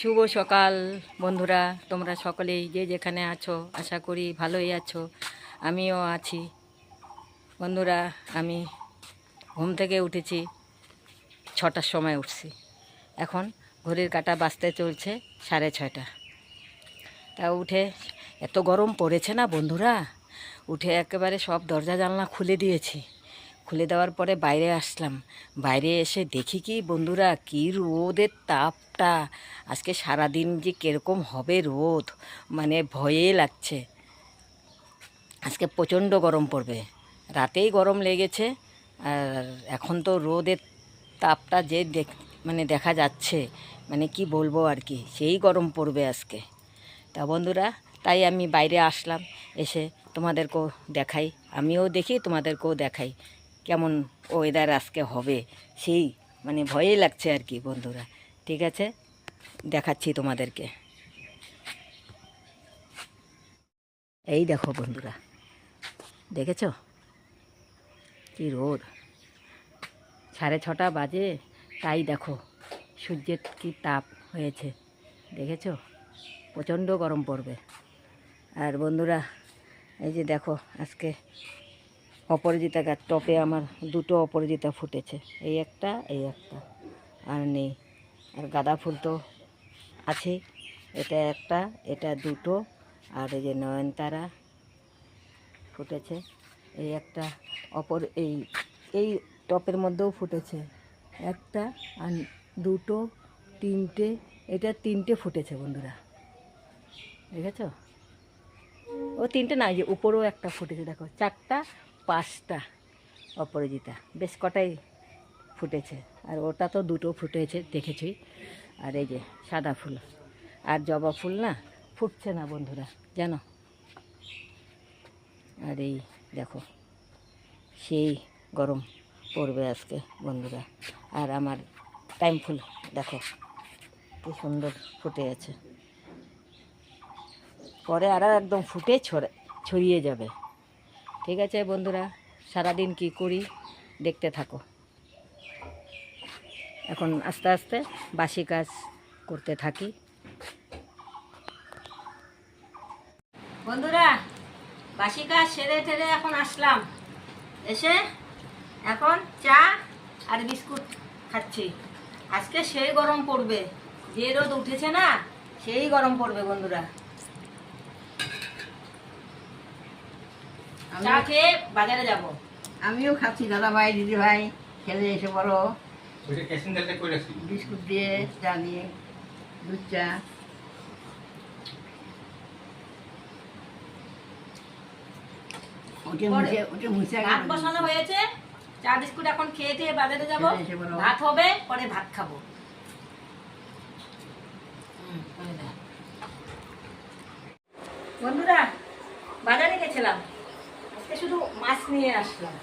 শুভ সকাল বন্ধুরা, তোমরা সকলেই যে যেখানে আছো, আশা করি ভালোই আছো, আমিও আছি। বন্ধুরা, আমি ঘুম থেকে উঠেছি, ছটার সময় উঠছি। এখন ঘড়ির কাটা বাজতে চলছে সাড়ে ছয়টা। তা উঠে এত গরম পড়েছে না বন্ধুরা? উঠে একেবারে সব দরজা জানলা খুলে দিয়েছি। খুলে দেওয়ার পরে বাইরে আসলাম। বাইরে এসে দেখি কি বন্ধুরা, কি রোদের তাপটা। আজকে সারাদিন যে কীরকম হবে রোদ মানে ভয়ে লাগছে। আজকে প্রচণ্ড গরম পড়বে। রাতেই গরম লেগেছে, আর এখন তো রোদের তাপটা যে দেখ মানে দেখা যাচ্ছে মানে কি বলব আর কি, সেই গরম পড়বে আজকে। তা বন্ধুরা, তাই আমি বাইরে আসলাম, এসে তোমাদেরকেও দেখাই, আমিও দেখি তোমাদেরকেও দেখাই। কেমন ওয়েদার আজকে হবে, সেই মানে ভয়ই লাগছে আর কি বন্ধুরা। ঠিক আছে? দেখাচ্ছি তোমাদেরকে। এই দেখো বন্ধুরা, দেখেছ? কি রোদ। সাড়ে ছটা বাজে, তাই দেখো, সূর্যের কি তাপ হয়েছে, দেখেছ? প্রচণ্ড গরম পড়বে। আর বন্ধুরা, এই যে দেখো, আজকে অপরাজিতা গাছ, টপে আমার দুটো অপরাজিতা ফুটেছে। এই একটা এই একটা। আর নেই। আর গাঁদা ফুল তো আছেই। এটা একটা, এটা দুটো, আর এই যে নয়নতারা ফুটেছে। এই একটা অপর, এই এই টপের মধ্যেও ফুটেছে। একটা আর দুটো, তিনটে, এটা তিনটে ফুটেছে বন্ধুরা। দেখেছ? ও তিনটে না যে উপরেও একটা ফুটেছে, দেখো। চারটা পাঁচটা অপরাজিতা। বেশ কটাই ফুটেছে। আর ওটা তো দুটো ফুটেছে, দেখেছি। আর এই যে সাদা ফুল। আর জবা ফুল না, ফুটছে না বন্ধুরা, জানো? আর এই দেখো, সেই গরম পড়বে আজকে বন্ধুরা। আর আমার টাইম ফুল, দেখো, কি সুন্দর ফুটে আছে। পরে আরও একদম ফুটে ছড়ে ছড়িয়ে যাবে। ঠিক আছে বন্ধুরা, সারাদিন কি করি দেখতে থাকো। এখন আস্তে আস্তে বাসি কাজ করতে থাকি। বন্ধুরা, বাসি কাজ সেরে টেরে এখন আসলাম। এসে এখন চা আর বিস্কুট খাচ্ছি। আজকে সেই গরম পড়বে। যে রোদ উঠেছে না, সেই গরম পড়বে বন্ধুরা। চা খেয়ে বাজারে যাব। আমিও খাচ্ছি দাদা ভাই দিদি ভাই খেলে এসে বিস্কুট দিয়ে চা দিয়ে দুধ চা। ভাত বসানো হয়েছে। চা বিস্কুট এখন খেয়ে দিয়ে বাজারে যাব। এসে বলো। ভাত হবে পরে ভাত খাব। বন্ধুরা বাজারে গেছিলাম। শুধু মাছ নিয়ে আসলাম।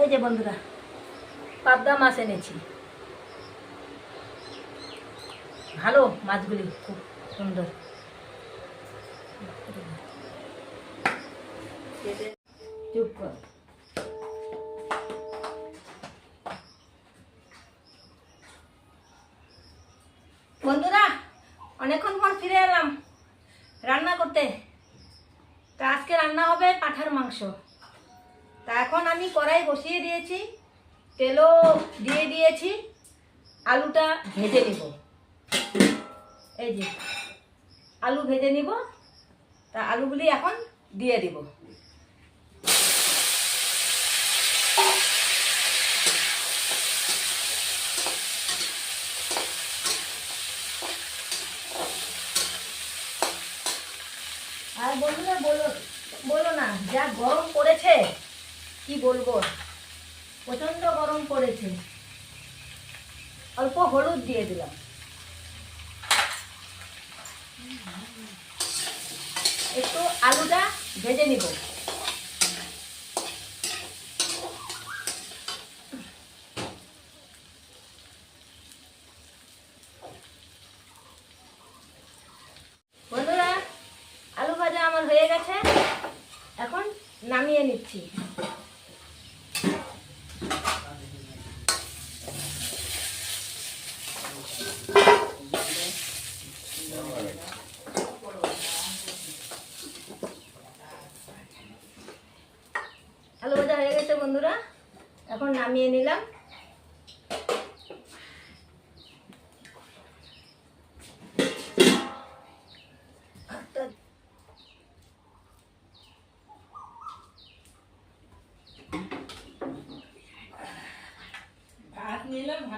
এই যে বন্ধুরা পাবদা মাছ এনেছি। ভালো মাছগুলি খুব সুন্দর। চুপ কর। বন্ধুরা, অনেকক্ষণ পর ফিরে এলাম রান্না করতে। তা আজকে রান্না হবে পাঠার মাংস। তা এখন আমি কড়াই বসিয়ে দিয়েছি, তেলও দিয়ে দিয়েছি, আলুটা ভেজে নিব। এই যে, আলু ভেজে নিব। তা আলুগুলি এখন দিয়ে দিব। আর বন্ধুরা, বলো বলো না, যা গরম পড়েছে, কি বলব? প্রচণ্ড গরম পড়েছে। অল্প হলুদ দিয়ে দিলাম। একটু আলুটা ভেজে নিব। নিচ্ছি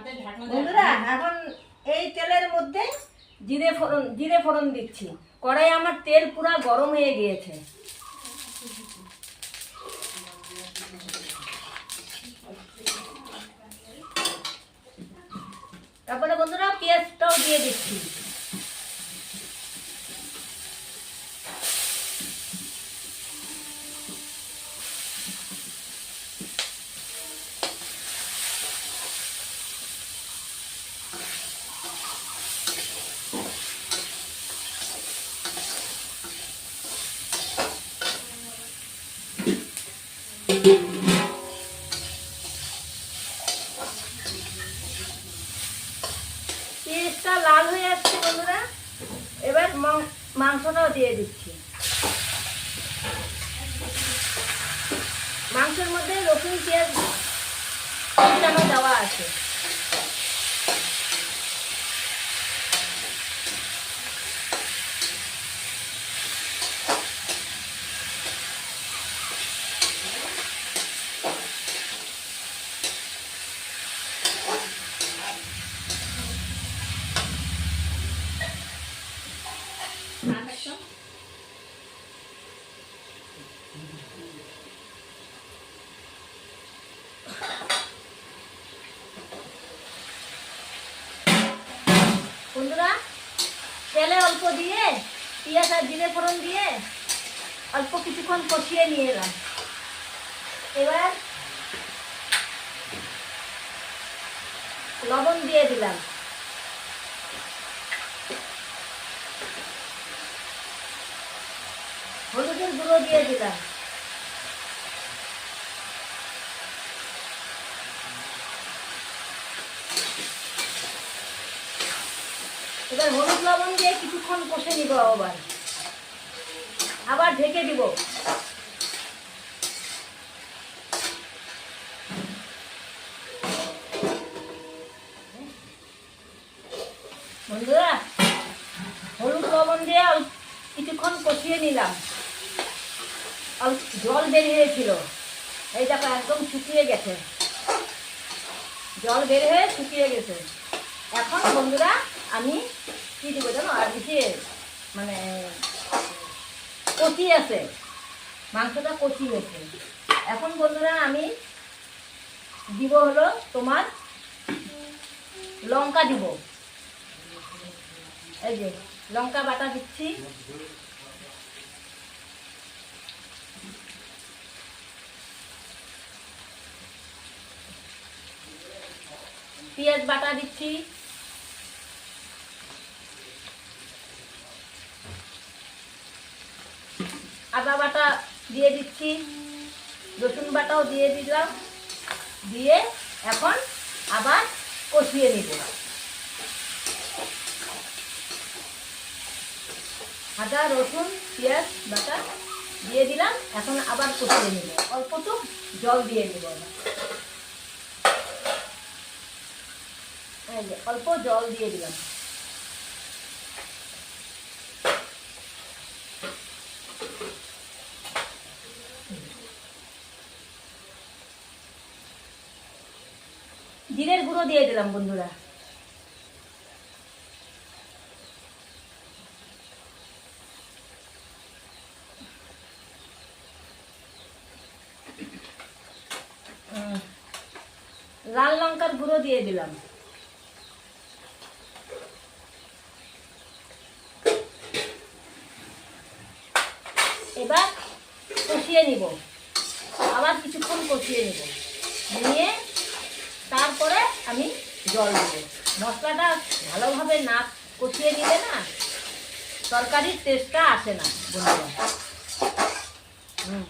বন্ধুরা এখন এই তেলের মধ্যে জিরে ফোড়ন জিরে ফোড়ন দিচ্ছি। কড়াই আমার তেল পুরা গরম হয়ে গিয়েছে তারপরে বন্ধুরা পেঁয়াজটাও দিয়ে দিচ্ছি পেঁয়াজটা লাল হয়ে আসছে বন্ধুরা এবার মাং- মাংসটাও দিয়ে দিচ্ছি মাংসের মধ্যে রসুন পেঁয়াজ দেওয়া আছে বন্ধুরা তেলে অল্প দিয়ে, পেঁয়াজ আর জিরে ফোড়ন দিয়ে অল্প কিছুক্ষণ কষিয়ে নিয়ে এলাম। এবার লবণ দিয়ে দিলাম। হলুদের গুঁড়ো দিয়ে দিলাম। এবার হলুদ লবণ দিয়ে কিছুক্ষণ কষে নিব আবার। আবার ঢেকে দিব। বন্ধুরা, হলুদ লবণ দিয়ে কিছুক্ষণ কষিয়ে নিলাম। অল্প জল বেরিয়েছিল এই দেখো, একদম শুকিয়ে গেছে। জল বের হয়ে শুকিয়ে গেছে। এখন বন্ধুরা, আমি কি মানে কচি আছে। মাংসটা কচি গেছে এখন বন্ধুরা আমি দিব হলো তোমার লঙ্কা দিব। এই যে, লঙ্কা বাটা দিচ্ছি। পেঁয়াজ বাটা দিচ্ছি। আদা বাটা দিয়ে দিচ্ছি রসুন বাটাও দিয়ে দিলাম দিয়ে এখন আবার কষিয়ে নিব। আদা রসুন পেঁয়াজ বাটা দিয়ে দিলাম এখন আবার কষিয়ে নিব। অল্পটুক জল দিয়ে যে, অল্প জল দিয়ে দিলাম। জিরের গুঁড়ো দিয়ে দিলাম, বন্ধুরা। লাল লঙ্কার গুঁড়ো দিয়ে দিলাম। এবার কষিয়ে নিব। আবার কিছুক্ষণ কষিয়ে নিব নিয়ে তারপরে আমি জল দেবো। মশলাটা ভালোভাবে না কষিয়ে নিলে না তরকারির টেস্টটা আসে না। বন্ধুরা হুম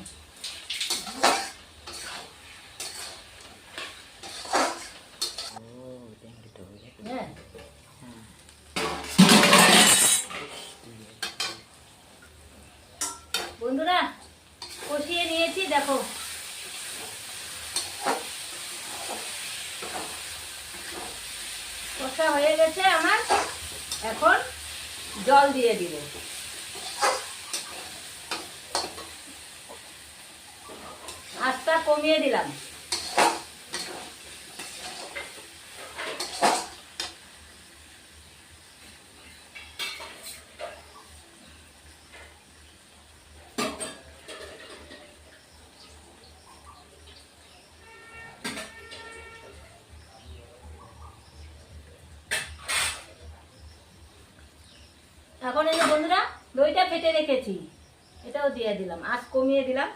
আঁচটা হয়ে গেছে আমার এখন জল আঁচটা কমিয়ে দিলাম এখন এই যে বন্ধুরা ফেটে রেখেছি। এটাও দিয়ে দিলাম। আজ কমিয়ে দিলাম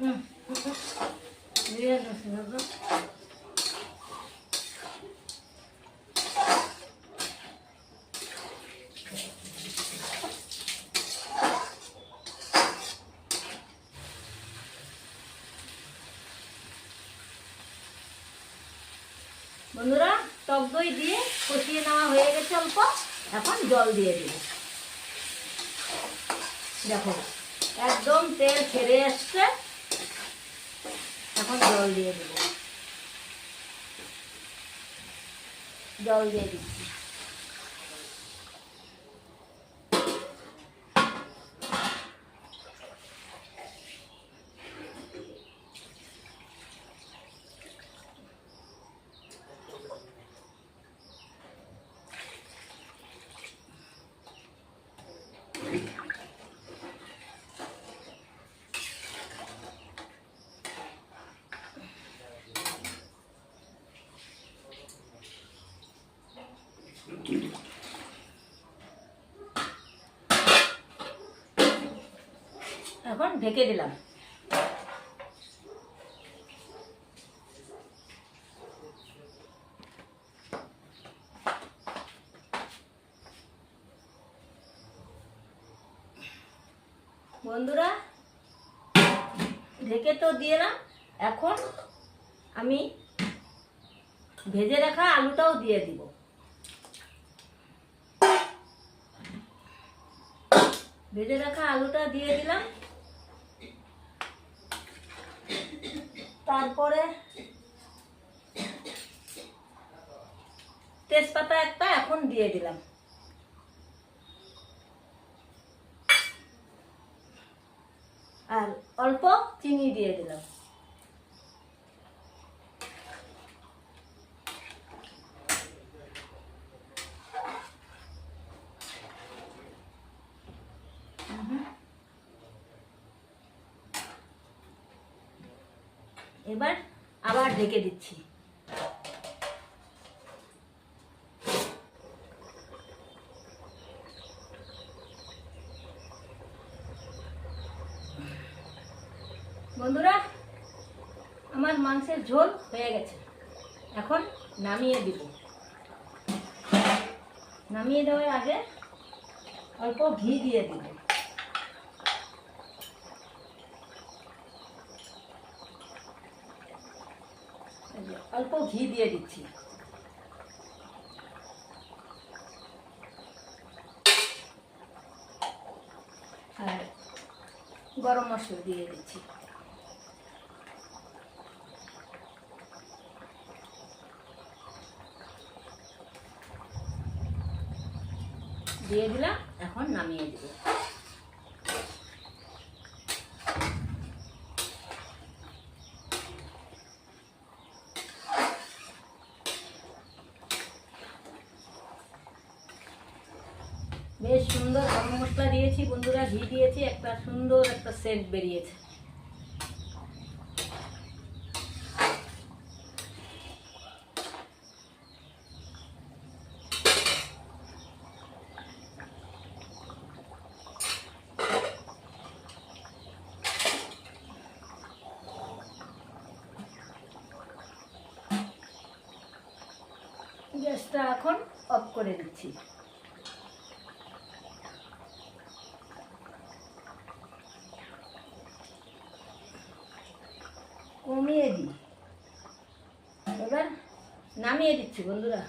হুম, হুম, হুম। দিয়ে দিচ্ছি, দাদা। বন্ধুরা, টক দই দিয়ে কষিয়ে নেওয়া হয়ে গেছে অল্প। এখন জল দিয়ে দিব। দেখো, একদম তেল ছেড়ে আসছে। এখন জল দিয়ে দেব। জল দিয়ে দিচ্ছি। এখন ঢেকে দিলাম। বন্ধুরা, ঢেকে তো দিলাম এখন আমি ভেজে রাখা আলুটাও দিয়ে দিব। ভেজে রাখা আলুটা দিয়ে দিলাম। তারপরে তেজপাতা একটা এখন দিয়ে দিলাম। আর অল্প চিনি দিয়ে দিলাম এবার আবার ঢেকে দিচ্ছি। বন্ধুরা, আমার মাংসের ঝোল হয়ে গেছে। এখন নামিয়ে দিব। নামিয়ে দেওয়ার আগে অল্প ঘি দিয়ে দিব এই যে অল্প ঘি দিয়ে দিচ্ছি। আর গরম মশলা দিয়ে দিচ্ছি। দিয়ে দিলাম এখন নামিয়ে দিব বেশ সুন্দর গরম মশলা দিয়েছি বন্ধুরা ঘি দিয়েছি একটা সুন্দর একটা সেন্ট বেরিয়েছে। গ্যাসটা এখন অফ করে দিচ্ছি কমিয়ে দিই এবার নামিয়ে দিচ্ছি, বন্ধুরা।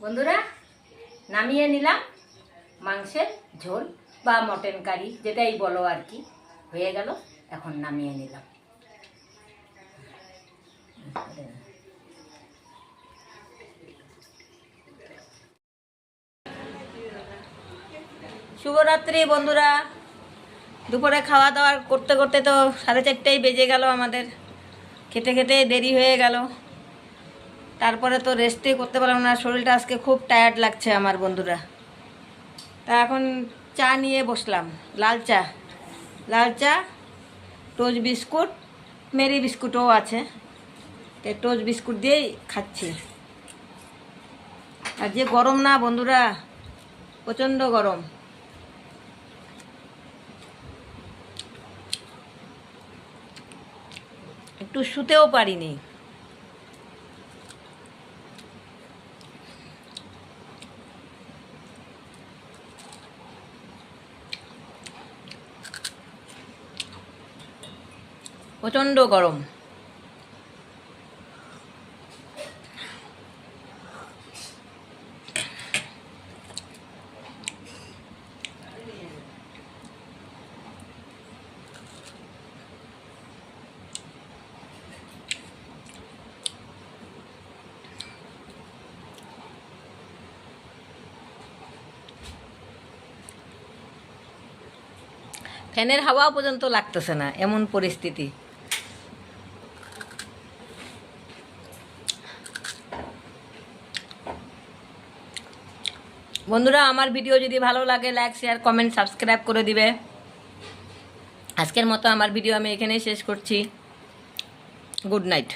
বন্ধুরা, নামিয়ে নিলাম মাংসের ঝোল বা মটন কারি, যেটাই বলো আর কি। হয়ে গেল, এখন নামিয়ে নিলাম। শুভরাত্রি বন্ধুরা। দুপুরে খাওয়া দাওয়া করতে করতে তো সাড়ে চারটেই বেজে গেল আমাদের। খেতে খেতে দেরি হয়ে গেল। তারপরে তো রেস্টই করতে পারলাম না। শরীরটা আজকে খুব টায়ার্ড লাগছে আমার বন্ধুরা। তা এখন চা নিয়ে বসলাম। লাল চা। লাল চা টোস্ট বিস্কুট মেরি বিস্কুটও আছে। তো টোস্ট বিস্কুট দিয়েই খাচ্ছি। আর যে গরম না বন্ধুরা, প্রচণ্ড গরম। একটু শুতেও পারিনি। প্রচণ্ড গরম। ফ্যানের হাওয়া পর্যন্ত লাগতেছে না, এমন পরিস্থিতি। বন্ধুরা, আমার ভিডিও যদি ভালো লাগে লাইক শেয়ার কমেন্ট সাবস্ক্রাইব করে দিবে। আজকের মতো আমার ভিডিও আমি এখানেই শেষ করছি। Good night